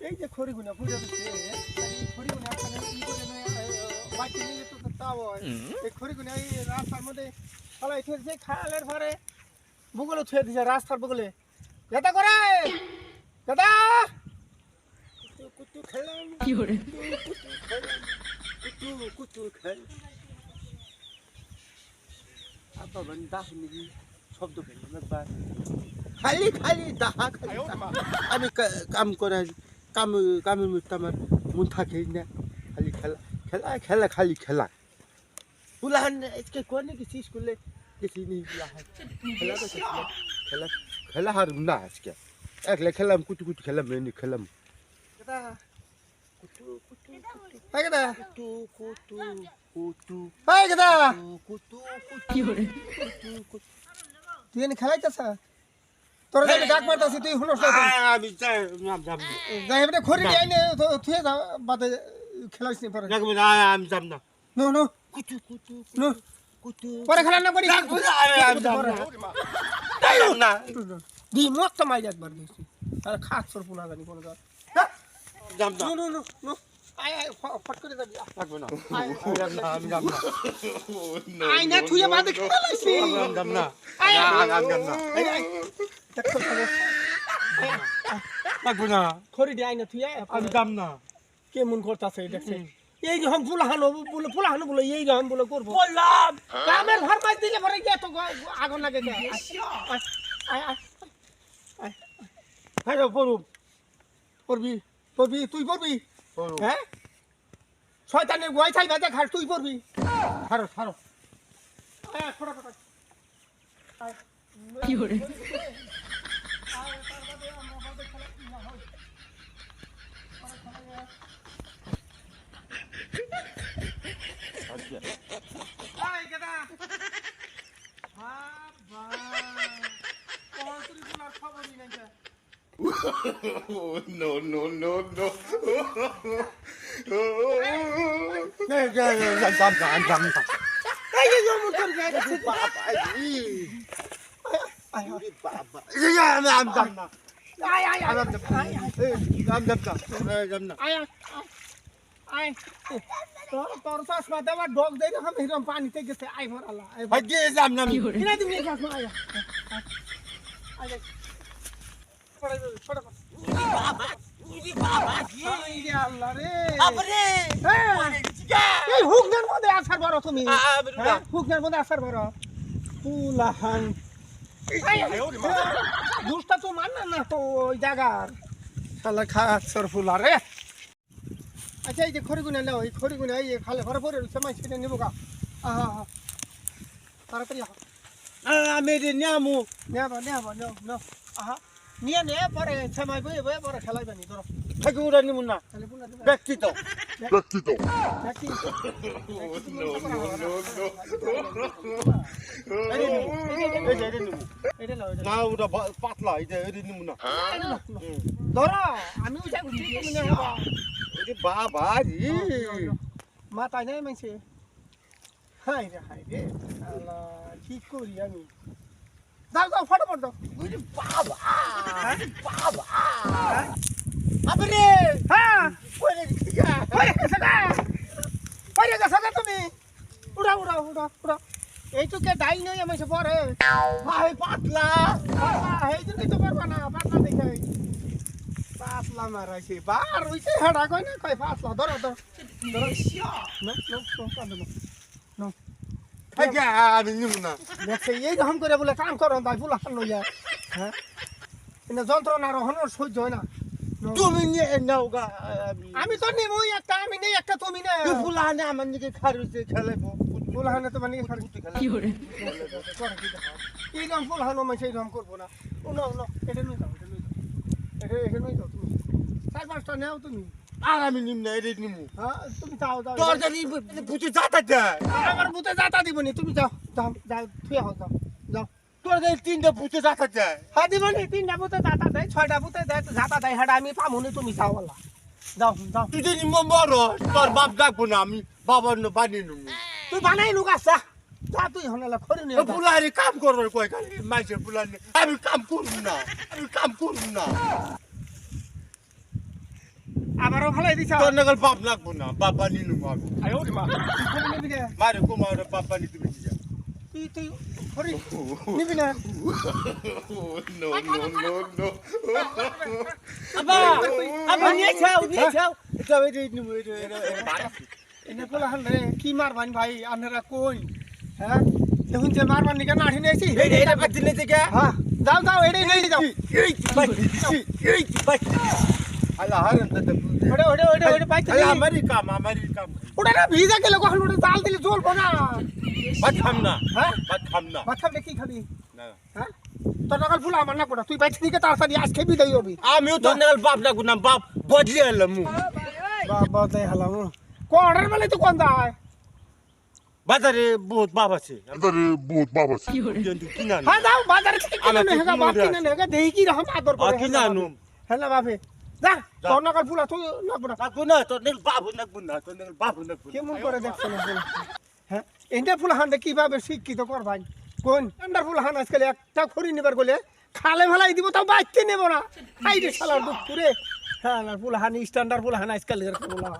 এই যে খড়িগুনা ফুটে দিচ্ছে এই খড়িগুনা এখানে ই করে নয় বাচ্চা নিলে তো তো তাও হয়। এই খড়িগুনা এই রাস্তার মধ্যে ফলাই খালের পরে বুগলে ছুঁয়ে দিছে রাস্তার বুগলে। যেটা করে দাদা! কুতু খেলাম। কি hore কুতু কুতু খেল আব্বা বান দাহ শব্দ পেলাম একবার। খালি খালি দাহা খালি আমি কাম করা কাম কামের মধ্যে আমার মন থাকে না। খালি খেলা খেলা খেলা খালি খেলা। পুলাহান আজকে কোনে গেছি স্কুলে গেছি নি খেলা খেলা খেলা হারুম না আজকে। একলা খেলাম কুটু কুটু খেলাম এনে খেলাম। কুটু কুটু কুটু। কুটু কুটু কুটু। কুটু কুটু। কি hore কুটু কুটু তুই এনে খেলাইতেছ? তোর যদি ডাক মারতাছি তুই শুনস না আমি যাই যাই এবারে খড়ি দিয়ে আইনে তুই যা বাদে খেলাইছ নি পরে। দেখব না আমি যাব না। No no. কুটু কুটু নো। কুটু পরে খেলা না করি দেখব না আমি আমি যাব না। যাই না। দি মত মাই একবার দিছি আর খাস সর পুনা জানি কোন যা। যাব। না। আমি আমি তুই বাদে আমি যাব। দেখো খাবে না। খড়ি দিয়ে আইনা তুই আমি যাব না। কে মন করতাছে দেখছে এই যে হাম ফুলাহানো বলে ফুলাহানো বলে এই বলে করব। বললাম। কামের ঘর মাছ দিলে পরে গিয়ে তো আগুন লাগে গে আয় আয় আয় হ্যাঁ পড়ুম পড়বি পড়বি তুই পড়বি? হ্যাঁ? শয়তানের গোয়াই চাই বাজে খাস তুই পড়বি। ফটাফট আয়। আয়। কি hore আয়, তার বাদে আমরা বাদে খেলা কি না হয়। পরে খেলা যায়। আয়, গেদা। বাবা। তোমার তুই বলার খবরই নাই যা। no, no, no, no. যাব না আমি যাব না এই যে তোর চশমা দেওয়ার ডগ দেই রকম এরকম পানিতে গেছে আয় ভর আল্লাহ আয় ভর ভাগ্যে যাব না আমি কি hore কিনা তুমি চশমা আয় আয় হ্যাঁ। হুকনের মধ্যে আসার বড় তুমি হ্যাঁ, হুকনের মধ্যে আসার বড় ফুলাহান দুষ্টা তো মান না তো ওই জায়গার। শালা খাচ্ছর ফুলা রে আচ্ছা এই যে খড়িগুনা নাও এই খড়িগুনা এই খালে ভরে ভরে মাই সেটা নেব গা। আহা তাড়াতাড়ি আহা। আমি রে নামু নেবা নেবা নাও নাও। আহা। নিয়ে নে পরে সময় বয়ে বয়ে পরে খেলাইবে নি ধরো। থাকি উড়া নিমু না। খালি পুনা দেবে ব্যক্তি তো দেখি এই যে রে নিমু এটা নাও এটা না ওটা পাতলা এটা এরি নিমু না ধরো আমি বাবা রে মাথায় নাই মাইছে হাই রে হাই রে কি করি আমি দাও দাও ফটাফট দাও ওরে বাবা বাবা আবরে হ্যাঁ ওরে গা ওই গেছে গা ওই গেছে গা তুমি উড়া উড়া উড়া উড়া এই তো কে ডাই নই আমি সে পরে। ভাই পাতলা। এই দিন তো পারবা না পাতলা দেখে। পাতলা মারাইছে। বার হইছে হেডা কই না কই পাতলা। ধরো ধরো। ধরো নো নো নো। কাঁদো না আমি নিমু না। দেখছে এই রকম করে বলে কাম করো তাই ফুলা খান লইয়া। হ্যাঁ? যন্ত্রণা রহন সহ্য হয় না। তুমি নিয়ে নাও গা আমি। তো নেব একটা আমি নেই একটা তুমি না আমার খারুছে খেলাবো। তো মানে কি আমি সেই রকম করব না। ও না না এটা নই যাও এটা নই যাও এটা এটা নই যাও তুমি। চার পাঁচটা নেও তুমি। আর আমি নিম না এরে নিমু। হ্যাঁ তুমি যাও যাও। তোর জানি পুচে যাতা যায় আমার বুতে যাতা দিবনি তুমি যাও যাও যাও থুয়ে হও যাও যাও। তোর জানি তিনটা পুচে যাতা যায় হ্যাঁ দিবনি তিনটা বুতে যাতা দেয় ছয়টা বুতে দেয় যাতা দেয় হেডা আমি পামুনি তুমি যাও বলা। যাও যাও। তুই যদি মরো তোর বাপ ডাকবো না আমি বাবার বানিয়ে নেব তুই বানাই নুক আসা যা তুই হনালা খড়ি নিয়ে যা। ফুলারে কাম করবার কয় খালি মাইসের ফুলারে আমি কাম করব না আমি কাম করব না আবারও ভালাই দিছ তোর নাগাল বাপ লাগবো না বাবা নিনু আমি আয়ো রে মা না মারে কুমার বাবা নিতে বেশি যা তুই তুই হরি নিবি না নো নো নো নো আবা আবা নিয়ে যাও নিয়ে যাও এটা এটা নিবো এটা এনে হান রে কি মারবান ভাই আনরা কই? হ্যাঁ? দেখুন যে মারবান নিকে নাঠি নিয়েছি এটা এটা পাচ্ছি না থেকে হ্যাঁ যাও যাও এটাই নিয়ে যাও। আল্লাহ হারাম দাদা ওটা ওটা ওটা ওটা পাইতে আমারই কাম আমারই কাম ওটা না ভিজা গেলে কখন ওটা জাল দিলে জ্বলবো না। ভাত খাম না। হ্যাঁ? ভাত খাম না। ভাত খাবলে কি খাবি? না। হ্যাঁ? তোর নাকাল ফুলা আমার না কোটা তুই বাইতে দিকে তাড়াতাড়ি আজকে বিদায় হবি। আমিও তোর নাগাল বাপ বাপ। বদলি এলাম। বাবা তাই হালাম। কোয়ার্টার বেলায় তো কোন দায়? বাজারে বহুত বাপ আছে। আরে বহুত বাপ আছে। কিনা হ্যাঁ যাও বাজারে থেকে কিনে নে হেগা বাপ কিনে নে হেগা দেই কি রকম আদর করে কিনা না বাপে। যা। তোর নাকাল না। না তোর না তোর কেমন করে দেখছ না হ্যাঁ এন্ডা ফুল হান্ডে কীভাবে শিক্ষিত কর ভাই? কোন? এন্ডার ফুল হান আজকাল একটা খড়ি নিবার গেলে খালে ফেলাই দিব তাও বাইতে নেব না। আই রে শালার দুঃখ রে। হ্যাঁ ফুল হানি স্ট্যান্ডার্ড ফুল হান আজকাল এরকম বলা।